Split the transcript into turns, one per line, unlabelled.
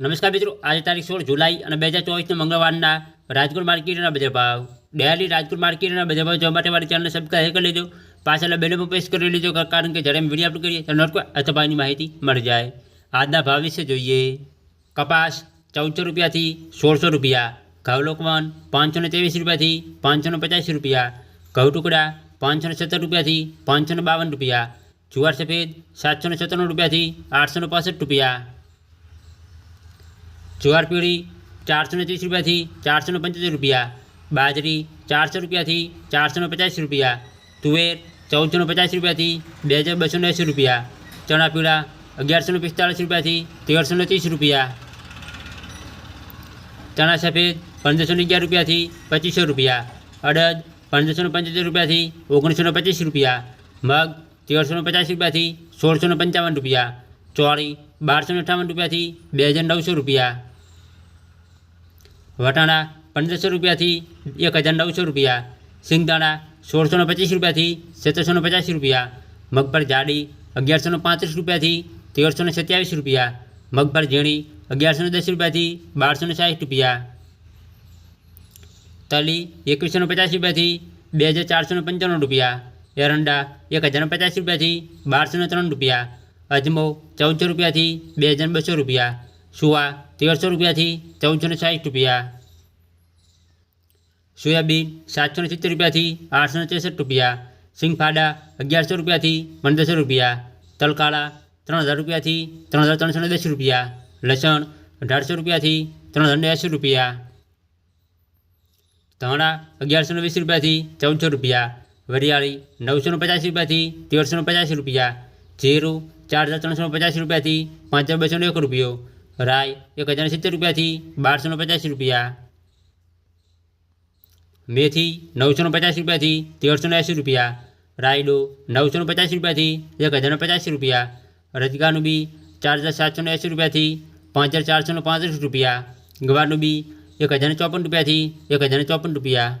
નમસ્કાર મિત્રો આજે તારીખ સોળ જુલાઈ અને બે હજાર ચોવીસના મંગળવારના રાજકોટ માર્કેટના બજાર ભાવ ડેલી રાજકોટ માર્કેટના બજાર ભાવ જોવા માટે મારી ચેનલને સબસ્ક્રાઈબ કરી લેજો પાછળ બેલ પર પ્રેસ કરી લેજો કારણ કે જ્યારે વિડીયો અપલોડ કરીએ ત્યારે નોટ અથવા ભાવની માહિતી મળી જાય આજના ભાવ વિશે જોઈએ કપાસ ચૌદસો રૂપિયાથી સોળસો રૂપિયા ઘઉં લોકવન પાંચસો ને ત્રેવીસ રૂપિયાથી પાંચસો ને પચાસ રૂપિયા ઘઉં ટુકડા પાંચસો ને સત્તર રૂપિયાથી પાંચસો ને બાવન રૂપિયા જુવાર સફેદ સાતસો ને સત્તાણું રૂપિયાથી આઠસો ને પાસઠ રૂપિયા જુવાર પીળી ચારસો ને ત્રીસ રૂપિયાથી ચારસો ને પંચોતેર રૂપિયા બાજરી ચારસો રૂપિયાથી ચારસો ને પચાસ રૂપિયા તુવેર ચૌદસો ને પચાસ રૂપિયાથી બે હજાર બસો ને એંસી રૂપિયા ચણા પીળા અગિયારસો ને પિસ્તાળીસ રૂપિયાથી તેરસો ને ત્રીસ રૂપિયા ચણા સફેદ પંદરસો ને અગિયાર રૂપિયાથી પચીસો રૂપિયા અડદ પંદરસો ને પંચોતેર રૂપિયાથી ઓગણીસો ને પચીસ રૂપિયા મગ તેરસો ને પચાસ રૂપિયાથી સોળસો ને પંચાવન રૂપિયા ચોળી બારસો ને અઠાવન રૂપિયાથી બે હજાર નવસો રૂપિયા વટાણા પંદરસો રૂપિયાથી એક હજાર નવસો રૂપિયા સિંગદાણા સોળસો ને પચીસ રૂપિયાથી સત્તરસો ને પચાસ રૂપિયા મગફળ જાડી અગિયારસો ને પાંત્રીસ રૂપિયાથી તેરસો ને સત્યાવીસ રૂપિયા મગફળ ઝીણી અગિયારસો ને દસ રૂપિયાથી બારસો ને સાઠ રૂપિયા તલી એકવીસો ને પચાસ રૂપિયાથી બે હજાર ચારસો ને પંચાણું રૂપિયા એરંડા એક હજાર ને પચાસ રૂપિયાથી બારસો ને ત્રણ રૂપિયા અજમો ચૌદસો રૂપિયાથી બે હજાર બસો રૂપિયા સુવા તેરસો રૂપિયાથી ચૌદસો ને સાઠ રૂપિયા. સોયાબીન સાતસો ને સિત્તેર રૂપિયાથી આઠસો ને ત્રેસઠ રૂપિયા. સિંગફાડા અગિયારસો રૂપિયાથી પંદરસો રૂપિયા. તલકાળા ત્રણ હજાર રૂપિયાથી ત્રણ હજાર ત્રણસો ને દસ રૂપિયા. લસણ અઢારસો રૂપિયાથી ત્રણ હજાર એંસી રૂપિયા. ધાણા અગિયારસો ને વીસ રૂપિયાથી ચૌદસો રૂપિયા. વરિયાળી નવસો ને પચાસ રૂપિયાથી તેરસો ને પચાસ રૂપિયા. જીરું ચાર હજાર ત્રણસો ને પચાસ રૂપિયાથી પાંચ હજાર બસો ને એક રૂપિયો. રાય એક હજાર સિત્તેર રૂપિયાથી બારસો ને પચાસ રૂપિયા મેથી નવસો ને પચાસ રૂપિયાથી તેરસો ને એંસી રૂપિયા રાયડો નવસો ને પચાસ રૂપિયાથી એક હજાર ને પચાસ રૂપિયા રજગાનું બી ચાર હજાર સાતસો ને એંસી રૂપિયાથી પાંચ હજાર ચારસો ને પાંત્રીસ રૂપિયા ગવારનું બી એક હજાર ને ચોપન રૂપિયાથી એક હજાર ને ચોપન રૂપિયા